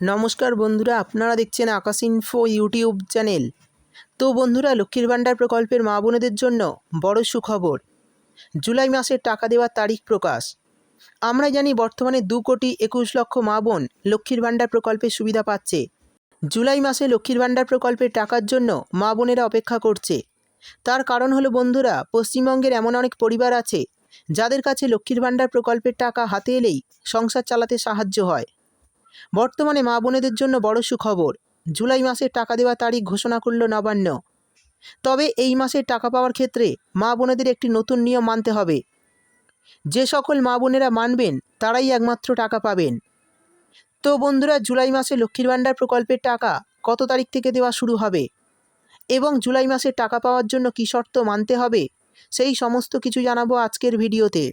নমস্কার বন্ধুরা, আপনারা দেখছেন আকাশ ইনফো ইউটিউব চ্যানেল তো বন্ধুরা, লক্ষ্মীর ভাণ্ডার প্রকল্পের মা বোনেদের জন্য বড় সুখবর। জুলাই মাসের টাকা দেওয়ার তারিখ প্রকাশ। আমরা জানি বর্তমানে দু কোটি একুশ লক্ষ মা বোন লক্ষ্মীর ভাণ্ডার প্রকল্পের সুবিধা পাচ্ছে। জুলাই মাসে লক্ষ্মীর ভাণ্ডার প্রকল্পের টাকার জন্য মা বোনেরা অপেক্ষা করছে। তার কারণ হলো বন্ধুরা, পশ্চিমবঙ্গের এমন অনেক পরিবার আছে, যাদের কাছে লক্ষ্মীর ভাণ্ডার প্রকল্পের টাকা হাতে এলেই সংসার চালাতে সাহায্য হয়। বর্তমানে মা বোনেদের জন্য বড় সুখবর। জুলাই মাসের টাকা দেওয়ার তারিখ ঘোষণা করল নবান্ন। তবে এই মাসের টাকা পাওয়ার ক্ষেত্রে মা বোনেদের একটি নতুন নিয়ম মানতে হবে। যে সকল মা বোনেরা মানবেন, তারাই একমাত্র টাকা পাবেন। তো বন্ধুরা, জুলাই মাসে লক্ষ্মীর ভাণ্ডার প্রকল্পের টাকা কত তারিখ থেকে দেওয়া শুরু হবে? এবং জুলাই মাসের টাকা পাওয়ার জন্য কী শর্ত মানতে হবে? সেই সমস্ত কিছু জানাব আজকের ভিডিওতে।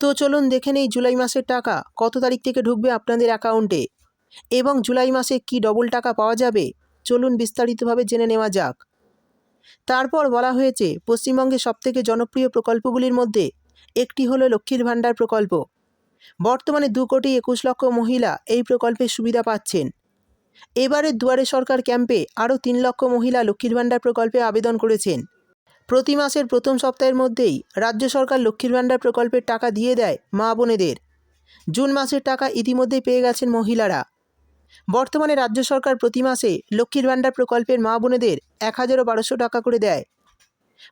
তো চলুন দেখে নেই জুলাই মাসের টাকা, কত তারিখ থেকে ঢুকবে আপনাদের অ্যাকাউন্টে? এবং জুলাই মাসে কি ডবল টাকা পাওয়া যাবে? চলুন বিস্তারিতভাবে জেনে নেওয়া যাক। তারপর বলা হয়েছে পশ্চিমবঙ্গের সবথেকে জনপ্রিয় প্রকল্পগুলির মধ্যে একটি হলো লক্ষ্মীর ভাণ্ডার প্রকল্প। বর্তমানে দু কোটি একুশ লক্ষ মহিলা এই প্রকল্পের সুবিধা পাচ্ছেন। এবারের দুয়ারে সরকার ক্যাম্পে আরও তিন লক্ষ মহিলা লক্ষ্মীর ভাণ্ডার প্রকল্পে আবেদন করেছেন। প্রতি মাসের প্রথম সপ্তাহের মধ্যেই রাজ্য সরকার লক্ষ্মীর ভাণ্ডার প্রকল্পের টাকা দিয়ে দেয় মা বোনেদের। জুন মাসের টাকা ইতিমধ্যেই পেয়ে গেছেন মহিলারা। বর্তমানে রাজ্য সরকার প্রতি মাসে লক্ষ্মীর ভাণ্ডার প্রকল্পের মা বোনেদের এক হাজারও বারোশো টাকা করে দেয়।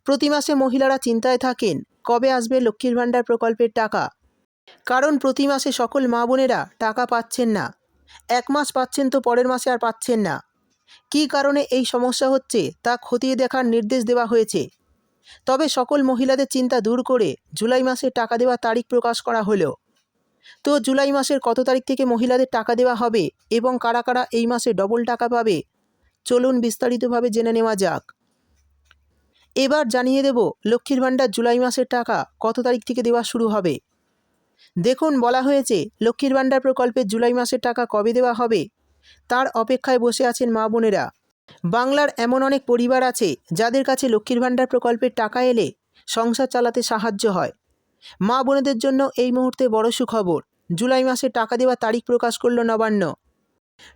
প্রতি মাসে মহিলারা চিন্তায় থাকেন, কবে আসবে লক্ষ্মীর ভাণ্ডার প্রকল্পের টাকা? কারণ প্রতি মাসে সকল মা বোনেরা টাকা পাচ্ছেন না। এক মাস পাচ্ছেন তো পরের মাসে আর পাচ্ছেন না। কী কারণে এই সমস্যা হচ্ছে তা খতিয়ে দেখার নির্দেশ দেওয়া হয়েছে। তবে সকল মহিলাদের চিন্তা দূর করে জুলাই মাসে টাকা দেওয়ার তারিখ প্রকাশ করা হলো। তো জুলাই মাসের কত তারিখ থেকে মহিলাদের টাকা দেওয়া হবে এবং কারা কারা এই মাসে ডবল টাকা পাবে? চলুন বিস্তারিতভাবে জেনে নেওয়া যাক। এবার জানিয়ে দেব লক্ষ্মীর ভাণ্ডার জুলাই মাসের টাকা কত তারিখ থেকে দেওয়া শুরু হবে। দেখুন, বলা হয়েছে লক্ষ্মীর ভাণ্ডার প্রকল্পের জুলাই মাসের টাকা কবে দেওয়া হবে? তার অপেক্ষায় বসে আছেন মা বোনেরা। বাংলার এমন অনেক পরিবার আছে যাদের কাছে লক্ষ্মীর ভাণ্ডার প্রকল্পের টাকা এলে সংসার চালাতে সাহায্য হয়। মা বোনেদের জন্য এই মুহূর্তে বড় সুখবর। জুলাই মাসে টাকা দেওয়ার তারিখ প্রকাশ করল নবান্ন।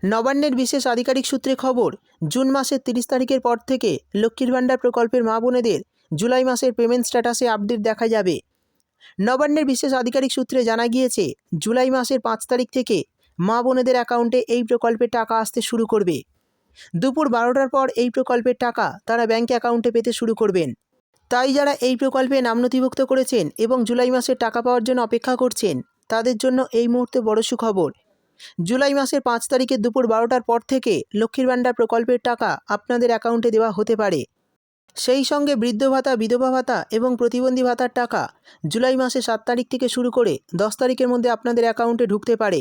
নবান্নের বিশেষ আধিকারিক সূত্রে খবর, জুন মাসের তিরিশ তারিখের পর থেকে লক্ষ্মীর ভাণ্ডার প্রকল্পের মা বোনেদের জুলাই মাসের পেমেন্ট স্ট্যাটাসে আপডেট দেখা যাবে। নবান্নের বিশেষ আধিকারিক সূত্রে জানা গিয়েছে, জুলাই মাসের পাঁচ তারিখ থেকে মা বোনেদের অ্যাকাউন্টে এই প্রকল্পের টাকা আসতে শুরু করবে। দুপুর বারোটার পর এই প্রকল্পের টাকা তারা ব্যাঙ্ক অ্যাকাউন্টে পেতে শুরু করবেন। তাই যারা এই প্রকল্পে নাম নথিভুক্ত করেছেন এবং জুলাই মাসের টাকা পাওয়ার জন্য অপেক্ষা করছেন, তাদের জন্য এই মুহূর্তে বড় সুখবর। জুলাই মাসের পাঁচ তারিখে দুপুর বারোটার পর থেকে লক্ষ্মীর ভাণ্ডার প্রকল্পের টাকা আপনাদের অ্যাকাউন্টে দেওয়া হতে পারে। সেই সঙ্গে বৃদ্ধ ভাতা, বিধবা ভাতা এবং প্রতিবন্ধী ভাতার টাকা জুলাই মাসে সাত তারিখ থেকে শুরু করে দশ তারিখের মধ্যে আপনাদের অ্যাকাউন্টে ঢুকতে পারে।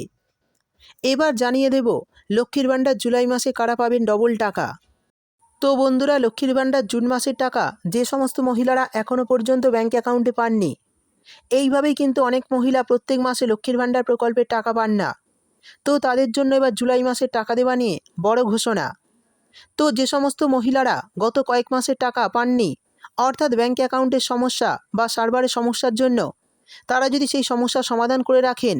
এবার জানিয়ে দেব, লক্ষ্মীর ভাণ্ডার জুলাই মাসে কারা পাবেন ডবল টাকা। তো বন্ধুরা, লক্ষ্মীর ভাণ্ডার জুন মাসের টাকা যে সমস্ত মহিলারা এখনও পর্যন্ত ব্যাঙ্ক অ্যাকাউন্টে পাননি, এইভাবেই কিন্তু অনেক মহিলা প্রত্যেক মাসে লক্ষ্মীর ভাণ্ডার প্রকল্পের টাকা পান না। তো তাদের জন্য এবার জুলাই মাসের টাকা দেওয়া নিয়ে বড় ঘোষণা। তো যে সমস্ত মহিলারা গত কয়েক মাসের টাকা পাননি, অর্থাৎ ব্যাঙ্ক অ্যাকাউন্টের সমস্যা বা সার্ভারের সমস্যার জন্য, তারা যদি সেই সমস্যার সমাধান করে রাখেন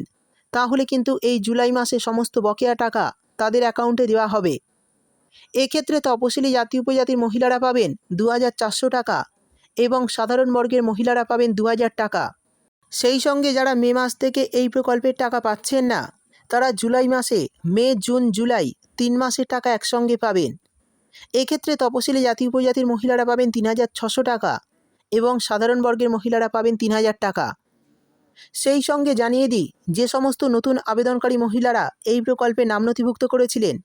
তাহলে কিন্তু এই জুলাই মাসে সমস্ত বকেয়া টাকা তাদের অ্যাকাউন্টে দেওয়া হবে। এক্ষেত্রে তপশিলি জাতি উপজাতির মহিলারা পাবেন দু হাজার চারশো টাকা এবং সাধারণ বর্গের মহিলারা পাবেন দু হাজার টাকা। সেই সঙ্গে যারা মে মাস থেকে এই প্রকল্পের টাকা পাচ্ছেন না, তারা জুলাই মাসে মে, জুন, জুলাই তিন মাসের টাকা একসঙ্গে পাবেন। এক্ষেত্রে তপশিলি জাতি উপজাতির মহিলারা পাবেন তিন টাকা এবং সাধারণ বর্গের মহিলারা পাবেন তিন হাজার টাকা। সেই সঙ্গে জানিয়ে দিই, যে সমস্ত নতুন আবেদনকারী মহিলারা এই প্রকল্পে নাম নথিভুক্ত করেছিলেন।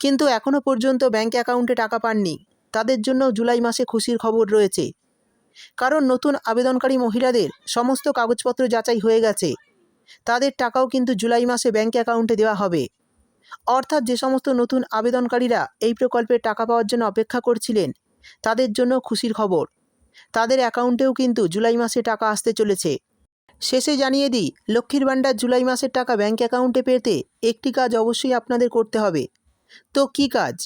কিন্তু এখনও পর্যন্ত ব্যাঙ্ক অ্যাকাউন্টে টাকা পাননি। তাদের জন্য জুলাই মাসে খুশির খবর রয়েছে। কারণ নতুন আবেদনকারী মহিলাদের সমস্ত কাগজপত্র যাচাই হয়ে গেছে। তাদের টাকাও কিন্তু জুলাই মাসে ব্যাঙ্ক অ্যাকাউন্টে দেওয়া হবে। অর্থাৎ যে সমস্ত নতুন আবেদনকারীরা এই প্রকল্পের টাকা পাওয়ার জন্য অপেক্ষা করছিলেন, তাদের জন্য খুশির খবর। তাদের অ্যাকাউন্টেও কিন্তু জুলাই মাসে টাকা আসতে চলেছে। শেষে জানিয়ে দিই, লক্ষ্মীর ভাণ্ডার জুলাই মাসের টাকা ব্যাঙ্ক অ্যাকাউন্টে পেতে একটি কাজ অবশ্যই আপনাদের করতে হবে। তো কী কাজ?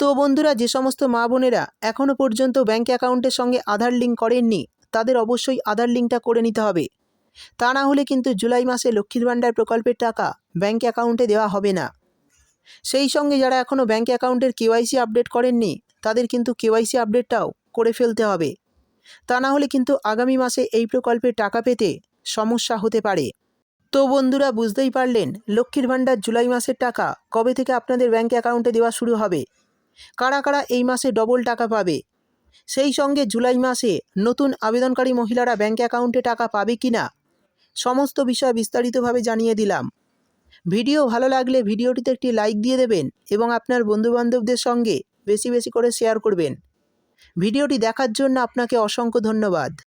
তো বন্ধুরা, যে সমস্ত মা বোনেরা এখনও পর্যন্ত ব্যাঙ্ক অ্যাকাউন্টের সঙ্গে আধার লিঙ্ক করেননি, তাদের অবশ্যই আধার লিঙ্কটা করে নিতে হবে। তা না হলে কিন্তু জুলাই মাসে লক্ষ্মীর ভাণ্ডার প্রকল্পের টাকা ব্যাঙ্ক অ্যাকাউন্টে দেওয়া হবে না। সেই সঙ্গে যারা এখনও ব্যাঙ্ক অ্যাকাউন্টের কেওয়াইসি আপডেট করেননি, তাদের কিন্তু কেওয়াইসি আপডেটটাও করে ফেলতে হবে। তা না হলে কিন্তু আগামী মাসে এই প্রকল্পের টাকা পেতে সমস্যা হতে পারে। তো বন্ধুরা, বুঝতেই পারলেন, লক্ষ্মীর ভাণ্ডার জুলাই মাসের টাকা কবে থেকে আপনাদের ব্যাঙ্ক অ্যাকাউন্টে দেওয়া শুরু হবে? কারা কারা এই মাসে ডবল টাকা পাবে? সেই সঙ্গে জুলাই মাসে নতুন আবেদনকারী মহিলারা ব্যাঙ্ক অ্যাকাউন্টে টাকা পাবে কি না সমস্ত বিষয় বিস্তারিতভাবে জানিয়ে দিলাম। ভিডিও ভালো লাগলে ভিডিওটিতে একটি লাইক দিয়ে দেবেন এবং আপনার বন্ধুবান্ধবদের সঙ্গে বেশি বেশি করে শেয়ার করবেন। ভিডিওটি দেখার জন্য আপনাকে অসংখ্য ধন্যবাদ।